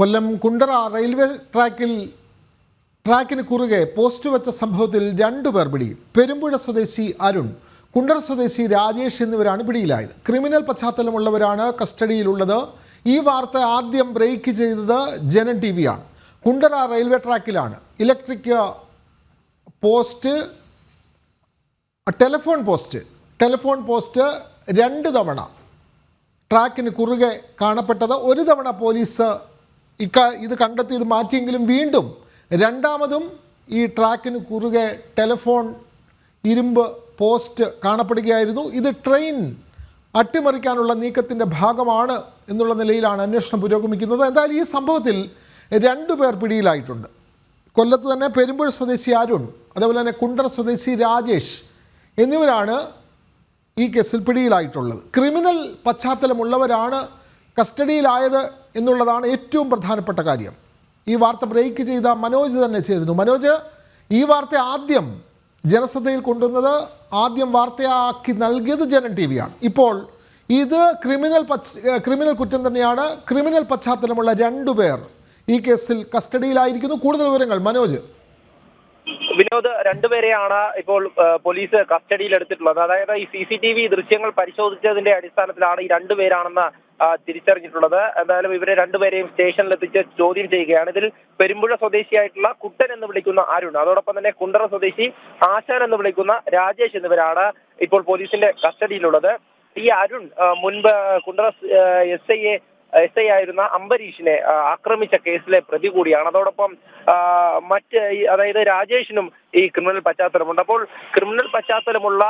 Kollam Kundara railway ട്രാക്കിൽ ട്രാക്കിന് കുറുകെ post വെച്ച സംഭവത്തിൽ രണ്ടു പേർ പിടിയിൽ പെരുമ്പുഴ സ്വദേശി അരുൺ കുണ്ടറ സ്വദേശി രാജേഷ് എന്നിവരാണ് പിടിയിലായത്. ക്രിമിനൽ പശ്ചാത്തലമുള്ളവരാണ് കസ്റ്റഡിയിലുള്ളത്. ഈ വാർത്ത ആദ്യം ബ്രേക്ക് ചെയ്തത് ജനൻ ടി വിയാണ് Kundara railway ട്രാക്കിലാണ്. Electric post telephone post telephone post രണ്ട് തവണ ട്രാക്കിന് കുറുകെ കാണപ്പെട്ടത്. ഒരു തവണ പോലീസ് ഇക്ക ഇത് കണ്ടെത്തി ഇത് മാറ്റിയെങ്കിലും വീണ്ടും രണ്ടാമതും ഈ ട്രാക്കിന് കുറുകെ ടെലഫോൺ ഇരുമ്പ് പോസ്റ്റ് കാണപ്പെടുകയായിരുന്നു. ഇത് ട്രെയിൻ അട്ടിമറിക്കാനുള്ള നീക്കത്തിന്റെ ഭാഗമാണ് എന്നുള്ള നിലയിലാണ് അന്വേഷണം പുരോഗമിക്കുന്നത്. എന്തായാലും ഈ സംഭവത്തിൽ രണ്ടു പേർ പിടിയിലായിട്ടുണ്ട്. കൊല്ലത്ത് തന്നെ പെരുമ്പുഴ സ്വദേശി അരുൺ അതേപോലെ തന്നെ കുണ്ടർ സ്വദേശി രാജേഷ് എന്നിവരാണ് ഈ കേസിൽ പിടിയിലായിട്ടുള്ളത്. ക്രിമിനൽ പശ്ചാത്തലമുള്ളവരാണ് കസ്റ്റഡിയിലായത്. എന്നുള്ളതാണ് ഏറ്റവും പ്രധാനപ്പെട്ട കാര്യം. ഈ വാർത്ത ബ്രേക്ക് ചെയ്ത മനോജ് തന്നെ ചേരുന്നു മനോജ് ഈ വാർത്ത ആദ്യം ജനശ്രദ്ധയിൽ കൊണ്ടുവന്നത് ആദ്യം വാർത്തയാക്കി നൽകിയത് ജനൻ ടി വിയാണ് ഇപ്പോൾ ഇത് ക്രിമിനൽ പശ്ച ക്രിമിനൽ കുറ്റം തന്നെയാണ്. ക്രിമിനൽ പശ്ചാത്തലമുള്ള രണ്ടുപേർ ഈ കേസിൽ കസ്റ്റഡിയിലായിരിക്കുന്നു. കൂടുതൽ വിവരങ്ങൾ മനോജ്. വിനോദ് രണ്ടുപേരെയാണ് ഇപ്പോൾ പോലീസ് കസ്റ്റഡിയിൽ എടുത്തിട്ടുള്ളത് അതായത് ഈ സി സി ടി വി ദൃശ്യങ്ങൾ പരിശോധിച്ചതിന്റെ അടിസ്ഥാനത്തിലാണ് ഈ രണ്ടുപേരാണെന്ന് തിരിച്ചറിഞ്ഞിട്ടുള്ളത്. എന്തായാലും ഇവരെ രണ്ടുപേരെയും സ്റ്റേഷനിൽ എത്തിച്ച് ചോദ്യം ചെയ്യുകയാണ്. ഇതിൽ പെരുമ്പുഴ സ്വദേശിയായിട്ടുള്ള കുട്ടൻ എന്ന് വിളിക്കുന്ന അരുൺ അതോടൊപ്പം തന്നെ കുണ്ടറ സ്വദേശി ആശാൻ എന്ന് വിളിക്കുന്ന രാജേഷ് എന്നിവരാണ് ഇപ്പോൾ പോലീസിന്റെ കസ്റ്റഡിയിലുള്ളത്. ഈ അരുൺ മുൻപ് Kundara S I A S I ആയിരുന്ന അംബരീഷിനെ ആക്രമിച്ച കേസിലെ പ്രതി കൂടിയാണ്. അതോടൊപ്പം മറ്റ് അതായത് രാജേഷിനും ഈ ക്രിമിനൽ പശ്ചാത്തലമുണ്ട്. അപ്പോൾ ക്രിമിനൽ പശ്ചാത്തലമുള്ള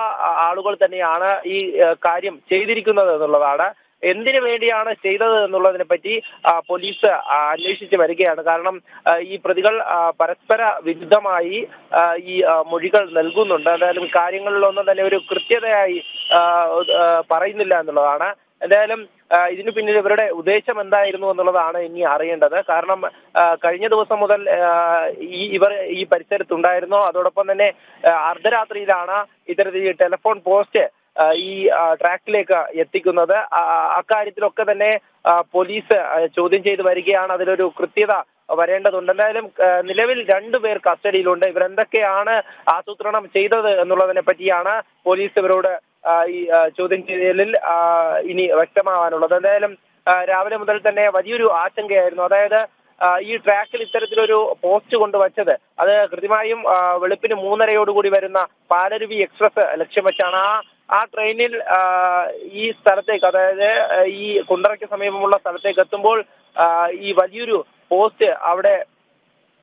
ആളുകൾ തന്നെയാണ് ഈ കാര്യം ചെയ്തിരിക്കുന്നത് എന്നുള്ളതാണ്. എന്തിനു വേണ്ടിയാണ് ചെയ്തത് എന്നുള്ളതിനെ പറ്റി പോലീസ് അന്വേഷിച്ചു വരികയാണ്. കാരണം ഈ പ്രതികൾ പരസ്പര വിരുദ്ധമായി ഈ മൊഴികൾ നൽകുന്നുണ്ട്. എന്തായാലും കാര്യങ്ങളിലൊന്നും തന്നെ ഒരു കൃത്യതയായി പറയുന്നില്ല എന്നുള്ളതാണ്. എന്തായാലും ഇതിനു പിന്നിൽ ഇവരുടെ ഉദ്ദേശം എന്തായിരുന്നു എന്നുള്ളതാണ് ഇനി അറിയേണ്ടത്. കാരണം കഴിഞ്ഞ ദിവസം മുതൽ ഈ ഇവർ ഈ പരിസരത്തുണ്ടായിരുന്നു. അതോടൊപ്പം തന്നെ അർദ്ധരാത്രിയിലാണ് ഇത്തരത്തിൽ ടെലിഫോൺ പോസ്റ്റ് ഈ ട്രാക്കിലേക്ക് എത്തിക്കുന്നത്. അക്കാര്യത്തിലൊക്കെ തന്നെ പോലീസ് ചോദ്യം ചെയ്ത് വരികയാണ്. അതിലൊരു കൃത്യത വരേണ്ടതുണ്ട്. എന്തായാലും നിലവിൽ രണ്ടുപേർ കസ്റ്റഡിയിലുണ്ട്. ഇവരെന്തൊക്കെയാണ് ആസൂത്രണം ചെയ്തത് എന്നുള്ളതിനെ പറ്റിയാണ് പോലീസ് ഇവരോട് ഈ ചോദ്യം ചെയ്യലിൽ ഇനി വ്യക്തമാവാനുള്ളത്. എന്തായാലും രാവിലെ മുതൽ തന്നെ വലിയൊരു ആശങ്കയായിരുന്നു. അതായത് ഈ ട്രാക്കിൽ ഇത്തരത്തിലൊരു പോസ്റ്റ് കൊണ്ടുവച്ചത്. അത് കൃത്യമായും വെളുപ്പിന് മൂന്നരയോടുകൂടി വരുന്ന പാലരുവി എക്സ്പ്രസ് ലക്ഷ്യം വെച്ചാണ്. ആ ആ ട്രെയിനിൽ ഈ സ്ഥലത്തേക്ക് അതായത് ഈ കുണ്ടറയ്ക്ക് സമീപമുള്ള സ്ഥലത്തേക്ക് എത്തുമ്പോൾ ഈ വലിയൊരു പോസ്റ്റ് അവിടെ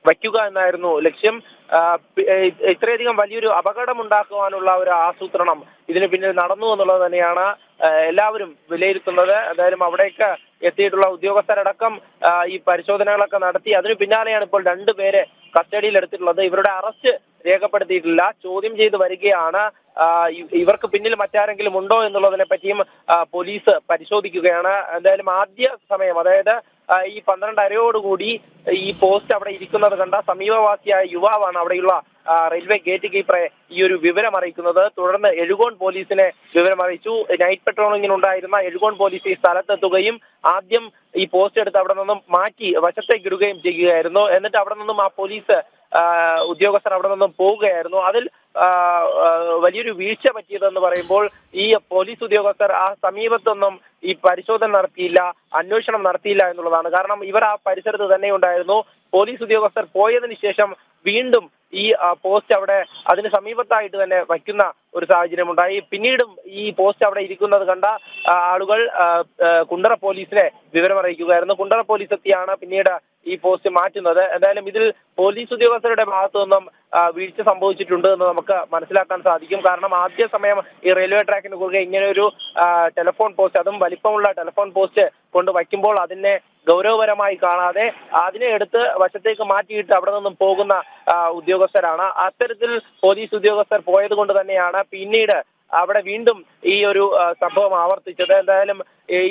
വയ്ക്കുക എന്നായിരുന്നു ലക്ഷ്യം. ഇത്രയധികം വലിയൊരു അപകടം ഉണ്ടാക്കുവാനുള്ള ഒരു ആസൂത്രണം ഇതിന് പിന്നിൽ നടന്നു എന്നുള്ളത് തന്നെയാണ് എല്ലാവരും വിലയിരുത്തുന്നത്. എന്തായാലും അവിടേക്ക് എത്തിയിട്ടുള്ള ഉദ്യോഗസ്ഥരടക്കം ഈ പരിശോധനകളൊക്കെ നടത്തി അതിനു പിന്നാലെയാണ് ഇപ്പോൾ രണ്ടുപേരെ കസ്റ്റഡിയിൽ എടുത്തിട്ടുള്ളത് ഇവരുടെ അറസ്റ്റ് രേഖപ്പെടുത്തിയിട്ടില്ല. ചോദ്യം ചെയ്ത് വരികയാണ്. ഇവർക്ക് പിന്നിൽ മറ്റാരെങ്കിലും ഉണ്ടോ എന്നുള്ളതിനെ പറ്റിയും പോലീസ് പരിശോധിക്കുകയാണ്. എന്തായാലും ആദ്യ സമയം അതായത് ഈ പന്ത്രണ്ടരയോടുകൂടി ഈ പോസ്റ്റ് അവിടെ ഇരിക്കുന്നത് കണ്ട സമീപവാസിയായ യുവാവാണ് അവിടെയുള്ള റെയിൽവേ ഗേറ്റ് കീപ്പറെ ഈ ഒരു വിവരം അറിയിക്കുന്നത്. തുടർന്ന് എഴുകോൺ പോലീസിനെ വിവരം അറിയിച്ചു. നൈറ്റ് പെട്രോളിങ്ങിനുണ്ടായിരുന്ന എഴുകോൺ പോലീസ് ഈ സ്ഥലത്തെത്തുകയും ആദ്യം ഈ പോസ്റ്റ് എടുത്ത് അവിടെ നിന്നും മാറ്റി വശത്തേക്ക് ഇടുകയും ചെയ്യുകയായിരുന്നു. എന്നിട്ട് അവിടെ നിന്നും ആ പോലീസ് ഉദ്യോഗസ്ഥർ അവിടെ നിന്നും പോവുകയായിരുന്നു. അതിൽ വലിയൊരു വീഴ്ച പറ്റിയതെന്ന് പറയുമ്പോൾ ഈ പോലീസ് ഉദ്യോഗസ്ഥർ ആ സമീപത്തൊന്നും ഈ പരിശോധന നടത്തിയില്ല അന്വേഷണം നടത്തിയില്ല എന്നുള്ളതാണ്. കാരണം ഇവർ ആ പരിസരത്ത് തന്നെ ഉണ്ടായിരുന്നു. പോലീസ് ഉദ്യോഗസ്ഥർ പോയതിന് ശേഷം വീണ്ടും ഈ പോസ്റ്റ് അവിടെ അതിന് സമീപത്തായിട്ട് തന്നെ വയ്ക്കുന്ന ഒരു സാഹചര്യം ഉണ്ടായി. പിന്നീടും ഈ പോസ്റ്റ് അവിടെ ഇരിക്കുന്നത് കണ്ട ആളുകൾ കുണ്ടറ പോലീസിനെ വിവരം അറിയിക്കുകയായിരുന്നു. കുണ്ടറ പോലീസ് എത്തിയാണ് പിന്നീട് ഈ പോസ്റ്റ് മാറ്റുന്നത്. എന്തായാലും ഇതിൽ പോലീസ് ഉദ്യോഗസ്ഥരുടെ ഭാഗത്തു നിന്നും വീഴ്ച സംഭവിച്ചിട്ടുണ്ട് എന്ന് നമുക്ക് മനസ്സിലാക്കാൻ സാധിക്കും. കാരണം ആദ്യ സമയം ഈ റെയിൽവേ ട്രാക്കിന് കുറുകെ ഇങ്ങനെ ഒരു ടെലിഫോൺ പോസ്റ്റ് അതും വലിപ്പമുള്ള ടെലിഫോൺ പോസ്റ്റ് കൊണ്ട് വയ്ക്കുമ്പോൾ അതിനെ ഗൗരവപരമായി കാണാതെ അതിനെ എടുത്ത് വശത്തേക്ക് മാറ്റിയിട്ട് അവിടെ നിന്നും പോകുന്ന ഉദ്യോഗസ്ഥരാണ്. അത്തരത്തിൽ പോലീസ് ഉദ്യോഗസ്ഥർ പോയത് കൊണ്ട് തന്നെയാണ് പിന്നീട് അവിടെ വീണ്ടും ഈ ഒരു സംഭവം ആവർത്തിച്ചത്. എന്തായാലും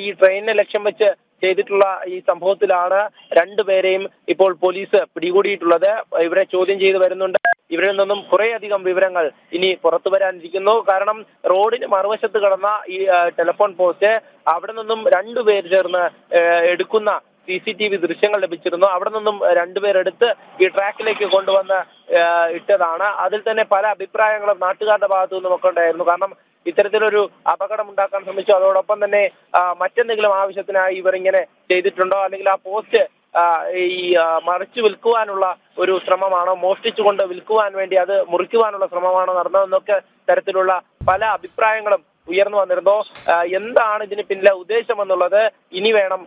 ഈ ട്രെയിനിനെ ലക്ഷ്യം വെച്ച് ചെയ്തിട്ടുള്ള ഈ സംഭവത്തിലാണ് രണ്ടുപേരെയും ഇപ്പോൾ പോലീസ് പിടികൂടിയിട്ടുള്ളത്. ഇവരെ ചോദ്യം ചെയ്തു വരുന്നുണ്ട്. ഇവരിൽ നിന്നും കുറേയധികം വിവരങ്ങൾ ഇനി പുറത്തു വരാനിരിക്കുന്നു. കാരണം റോഡിന് മറുവശത്ത് കിടന്ന ഈ ടെലിഫോൺ പോസ്റ്റ് അവിടെ നിന്നും രണ്ടുപേർ ചേർന്ന് എടുക്കുന്ന സി സി ടി വി ദൃശ്യങ്ങൾ ലഭിച്ചിരുന്നു. അവിടെ നിന്നും രണ്ടുപേരെടുത്ത് ഈ ട്രാക്കിലേക്ക് കൊണ്ടുവന്ന് ഇട്ടതാണ്. അതിൽ തന്നെ പല അഭിപ്രായങ്ങളും നാട്ടുകാരുടെ ഭാഗത്തു നിന്നും ഒക്കെ ഉണ്ടായിരുന്നു. കാരണം ഇത്തരത്തിലൊരു അപകടം ഉണ്ടാക്കാൻ ശ്രമിച്ചു. അതോടൊപ്പം തന്നെ മറ്റെന്തെങ്കിലും ആവശ്യത്തിനായി ഇവർ ഇങ്ങനെ ചെയ്തിട്ടുണ്ടോ? അല്ലെങ്കിൽ ആ പോസ്റ്റ് ഈ മറിച്ചു വിൽക്കുവാനുള്ള ഒരു ശ്രമമാണോ? മോഷ്ടിച്ചുകൊണ്ട് വിൽക്കുവാൻ വേണ്ടി അത് മുറിക്കുവാനുള്ള ശ്രമമാണോ നടന്നതെന്നൊക്കെ തരത്തിലുള്ള പല അഭിപ്രായങ്ങളും ഉയർന്നു വന്നിരുന്നു. എന്താണ് ഇതിന് പിന്നിലെ ഉദ്ദേശം എന്നുള്ളത് ഇനി വേണം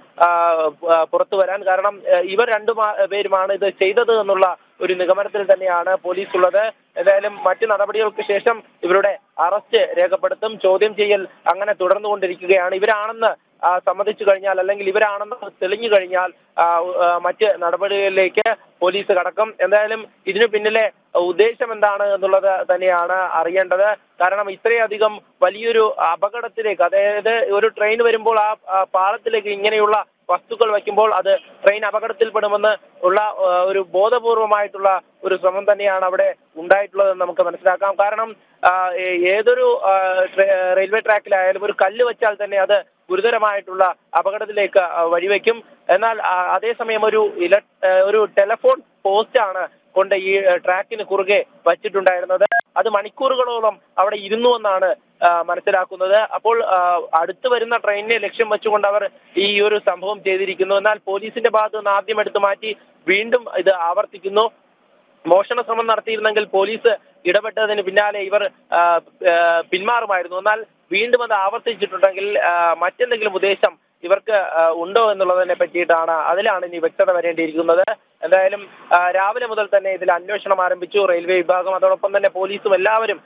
പുറത്തു വരാൻ. കാരണം ഇവർ രണ്ടു പേരുമാണ് ഇത് ചെയ്തത് എന്നുള്ള ഒരു നിഗമനത്തിൽ തന്നെയാണ് പോലീസ് ഉള്ളത് ഏതായാലും മറ്റു നടപടികൾക്ക് ശേഷം ഇവരുടെ അറസ്റ്റ് രേഖപ്പെടുത്തും. ചോദ്യം ചെയ്യൽ അങ്ങനെ തുടർന്നുകൊണ്ടിരിക്കുകയാണ്. ഇവരാണെന്ന് സമ്മതിച്ചു കഴിഞ്ഞാൽ അല്ലെങ്കിൽ ഇവരാണെന്ന് തെളിഞ്ഞു കഴിഞ്ഞാൽ മറ്റ് നടപടികളിലേക്ക് പോലീസ് കടക്കും. എന്തായാലും ഇതിനു പിന്നിലെ ഉദ്ദേശം എന്താണ് എന്നുള്ളത് തന്നെയാണ് അറിയേണ്ടത്. കാരണം ഇത്രയധികം വലിയൊരു അപകടത്തിലേക്ക് അതായത് ഒരു ട്രെയിൻ വരുമ്പോൾ ആ പാളത്തിലേക്ക് ഇങ്ങനെയുള്ള വസ്തുക്കൾ വയ്ക്കുമ്പോൾ അത് ട്രെയിൻ അപകടത്തിൽപ്പെടുമെന്ന് ഉള്ള ഒരു ബോധപൂർവമായിട്ടുള്ള ഒരു ശ്രമം തന്നെയാണ് അവിടെ ഉണ്ടായിട്ടുള്ളതെന്ന് നമുക്ക് മനസ്സിലാക്കാം. കാരണം ഏതൊരു റെയിൽവേ ട്രാക്കിലായാലും ഒരു കല്ല് വെച്ചാൽ തന്നെ അത് ഗുരുതരമായിട്ടുള്ള അപകടത്തിലേക്ക് വഴിവെക്കും. എന്നാൽ അതേസമയം ഒരു ഇല ഒരു ടെലഫോൺ പോസ്റ്റാണ് കൊണ്ട് ഈ ട്രാക്കിന് കുറുകെ വച്ചിട്ടുണ്ടായിരുന്നത്. അത് മണിക്കൂറുകളോളം അവിടെ ഇരുന്നു എന്നാണ് മനസ്സിലാക്കുന്നത്. അപ്പോൾ അടുത്തു വരുന്ന ട്രെയിനിനെ ലക്ഷ്യം വെച്ചുകൊണ്ട് അവർ ഈ ഒരു സംഭവം ചെയ്തിരിക്കുന്നു. എന്നാൽ പോലീസിന്റെ ഭാഗത്ത് നിന്ന് ആദ്യം എടുത്തു മാറ്റി വീണ്ടും ഇത് ആവർത്തിക്കുന്നു. മോഷണ ശ്രമം നടത്തിയിരുന്നെങ്കിൽ പോലീസ് ഇടപെട്ടതിന് പിന്നാലെ ഇവർ പിന്മാറുമായിരുന്നു. എന്നാൽ വീണ്ടും അത് ആവർത്തിച്ചിട്ടുണ്ടെങ്കിൽ മറ്റെന്തെങ്കിലും ഉദ്ദേശം ഇവർക്ക് ഉണ്ടോ എന്നുള്ളതിനെ പറ്റിയിട്ടാണ് അതിലാണ് ഇനി വ്യക്തത വരേണ്ടിയിരിക്കുന്നത്. എന്തായാലും രാവിലെ മുതൽ തന്നെ ഇതിൽ അന്വേഷണം ആരംഭിച്ചു. റെയിൽവേ വിഭാഗം അതോടൊപ്പം തന്നെ പോലീസും എല്ലാവരും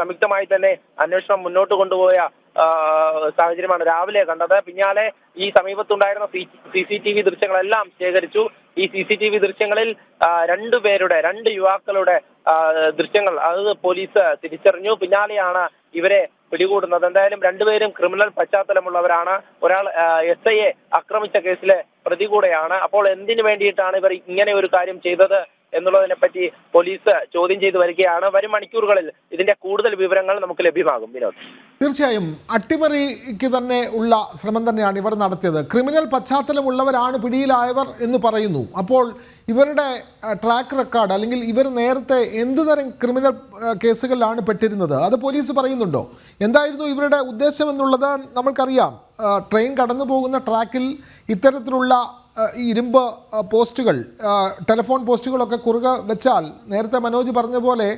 സംയുക്തമായി തന്നെ അന്വേഷണം മുന്നോട്ട് കൊണ്ടുപോയ സാഹചര്യമാണ് രാവിലെ കണ്ടത്. പിന്നാലെ ഈ സമീപത്തുണ്ടായിരുന്ന സി സി ടി വി ദൃശ്യങ്ങളെല്ലാം ശേഖരിച്ചു. ഈ സി സി ടി വി ദൃശ്യങ്ങളിൽ രണ്ടു രണ്ടുപേരുടെ രണ്ട് യുവാക്കളുടെ ദൃശ്യങ്ങൾ അത് പോലീസ് തിരിച്ചറിഞ്ഞു. പിന്നാലെയാണ് ഇവരെ പിടികൂടുന്നത്. എന്തായാലും രണ്ടുപേരും ക്രിമിനൽ പശ്ചാത്തലമുള്ളവരാണ്. ഒരാൾ എസ് ഐയെ ആക്രമിച്ച കേസിലെ പ്രതി കൂടെയാണ്. അപ്പോൾ എന്തിനു വേണ്ടിയിട്ടാണ് ഇവർ ഇങ്ങനെ ഒരു കാര്യം ചെയ്തത് എന്നുള്ളതിനെ പറ്റി പോലീസ് ചോദ്യം ചെയ്തു വരികയാണ്. വരും മണിക്കൂറുകളിൽ ഇതിന്റെ കൂടുതൽ വിവരങ്ങൾ നമുക്ക് ലഭ്യമാകും. വിനോദ്. തീർച്ചയായും അട്ടിമറിക്ക് തന്നെ ഉള്ള ശ്രമം തന്നെയാണ് ഇവർ നടത്തിയത്. ക്രിമിനൽ പശ്ചാത്തലമുള്ളവരാണ് പിടിയിലായവർ എന്ന് പറയുന്നു. അപ്പോൾ ഇവരുടെ ട്രാക്ക് റെക്കോർഡ് അല്ലെങ്കിൽ ഇവർ നേരത്തെ എന്ത് തരം ക്രിമിനൽ കേസുകളിലാണ് പെട്ടിരുന്നത്? അത് പോലീസ് പറയുന്നുണ്ടോ? എന്തായിരുന്നു ഇവരുടെ ഉദ്ദേശം എന്നുള്ളത് നമ്മൾക്കറിയാം. ട്രെയിൻ കടന്നു പോകുന്ന ട്രാക്കിൽ ഇത്തരത്തിലുള്ള ഇരുമ്പ് പോസ്റ്റുകൾ ടെലിഫോൺ പോസ്റ്റുകളൊക്കെ കുറുകെ വെച്ചാൽ നേരത്തെ മനോജ് പറഞ്ഞ പോലെ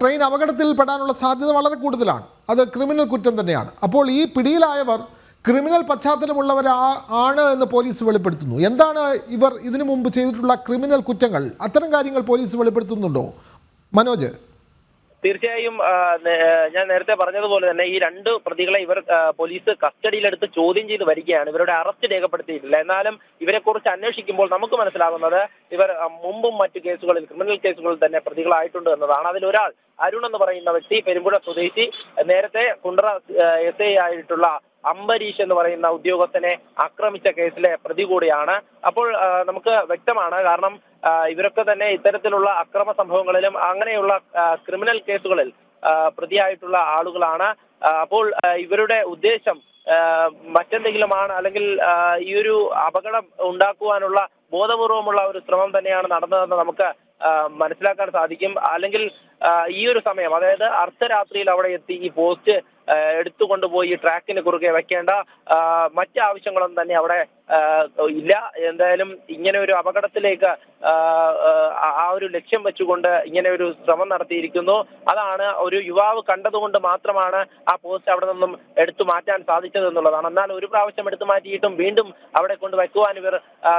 ട്രെയിൻ അപകടത്തിൽ പെടാനുള്ള സാധ്യത വളരെ കൂടുതലാണ്. അത് ക്രിമിനൽ കുറ്റം തന്നെയാണ്. അപ്പോൾ ഈ പിടിയിലായവർ ക്രിമിനൽ പശ്ചാത്തലമുള്ളവരാ ആണ് എന്ന് പോലീസ് വെളിപ്പെടുത്തുന്നു. എന്താണ് ഇവർ ഇതിനു മുമ്പ് ചെയ്തിട്ടുള്ള ക്രിമിനൽ കുറ്റങ്ങൾ? അത്തരം കാര്യങ്ങൾ പോലീസ് വെളിപ്പെടുത്തുന്നുണ്ടോ? മനോജ്. തീർച്ചയായും ഞാൻ നേരത്തെ പറഞ്ഞതുപോലെ തന്നെ ഈ രണ്ട് പ്രതികളെ ഇവർ പോലീസ് കസ്റ്റഡിയിലെടുത്ത് ചോദ്യം ചെയ്ത് വരികയാണ്. ഇവരുടെ അറസ്റ്റ് രേഖപ്പെടുത്തിയിട്ടില്ല. എന്നാലും ഇവരെ കുറിച്ച് അന്വേഷിക്കുമ്പോൾ നമുക്ക് മനസ്സിലാകുന്നത് ഇവർ മുമ്പും മറ്റു കേസുകളിൽ ക്രിമിനൽ കേസുകളിൽ തന്നെ പ്രതികളായിട്ടുണ്ട് എന്നതാണ്. അതിലൊരാൾ അരുൺ എന്ന് പറയുന്ന വ്യക്തി പെരുമ്പുഴ സ്വദേശി നേരത്തെ കുണ്ടറ എസ് ഐ ആയിട്ടുള്ള അംബരീഷ് എന്ന് പറയുന്ന ഉദ്യോഗസ്ഥനെ ആക്രമിച്ച കേസിലെ പ്രതി കൂടിയാണ്. അപ്പോൾ നമുക്ക് വ്യക്തമാണ് കാരണം ഇവരൊക്കെ തന്നെ ഇത്തരത്തിലുള്ള അക്രമ സംഭവങ്ങളിലും അങ്ങനെയുള്ള ക്രിമിനൽ കേസുകളിൽ പ്രതിയായിട്ടുള്ള ആളുകളാണ്. അപ്പോൾ ഇവരുടെ ഉദ്ദേശം മറ്റെന്തെങ്കിലുമാണ് അല്ലെങ്കിൽ ഈ ഒരു അപകടം ഉണ്ടാക്കുവാനുള്ള ബോധപൂർവമുള്ള ഒരു ശ്രമം തന്നെയാണ് നടന്നതെന്ന് നമുക്ക് മനസ്സിലാക്കാൻ സാധിക്കും. അല്ലെങ്കിൽ ഈ ഒരു സമയം അതായത് അർദ്ധരാത്രിയിൽ അവിടെ എത്തി ഈ പോസ്റ്റ് എടുത്തുകൊണ്ടുപോയി ട്രാക്കിന് കുറുകെ വെക്കേണ്ട മറ്റ് ആവശ്യങ്ങളൊന്നും തന്നെ അവിടെ ഇല്ല. എന്തായാലും ഇങ്ങനെ ഒരു അപകടത്തിലേക്ക് ആ, ഒരു ലക്ഷ്യം വെച്ചുകൊണ്ട് ഇങ്ങനെ ഒരു ശ്രമം നടത്തിയിരിക്കുന്നു. അതാണ് ഒരു യുവാവ് കണ്ടതുകൊണ്ട് മാത്രമാണ് ആ പോസ്റ്റ് അവിടെ നിന്നും എടുത്തു മാറ്റാൻ സാധിച്ചത് എന്നുള്ളതാണ്. എന്നാൽ ഒരു പ്രാവശ്യം എടുത്തു മാറ്റിയിട്ടും വീണ്ടും അവിടെ കൊണ്ട് വെക്കുവാൻ ഇവർ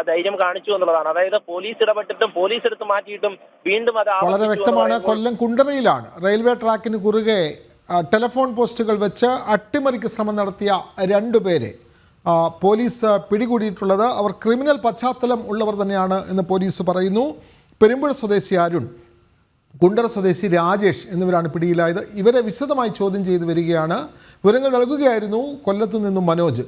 ധൈര്യം കാണിച്ചു എന്നുള്ളതാണ്. അതായത് പോലീസ് ഇടപെട്ടിട്ടും പോലീസ് എടുത്തു മാറ്റിയിട്ടും വീണ്ടും അത് വളരെ വ്യക്തമാണ്. കൊല്ലം കുണ്ടറയിലാണ്. റെയിൽവേ ട്രാക്കിന് കുറുകെ ടെലിഫോൺ പോസ്റ്റുകൾ വെച്ച് അട്ടിമറിക്ക് ശ്രമം നടത്തിയ രണ്ടുപേരെ പേരെ പോലീസ് പിടികൂടിയിട്ടുള്ളത് അവർ ക്രിമിനൽ പശ്ചാത്തലം ഉള്ളവർ തന്നെയാണ് എന്ന് പോലീസ് പറയുന്നു. പെരുമ്പുഴ സ്വദേശി അരുൺ ഗുണ്ടറ സ്വദേശി രാജേഷ് എന്നിവരാണ് പിടിയിലായത്. ഇവരെ വിശദമായി ചോദ്യം ചെയ്ത് വരികയാണ്. വിവരങ്ങൾ നൽകുകയായിരുന്നു കൊല്ലത്തു നിന്നും മനോജ്.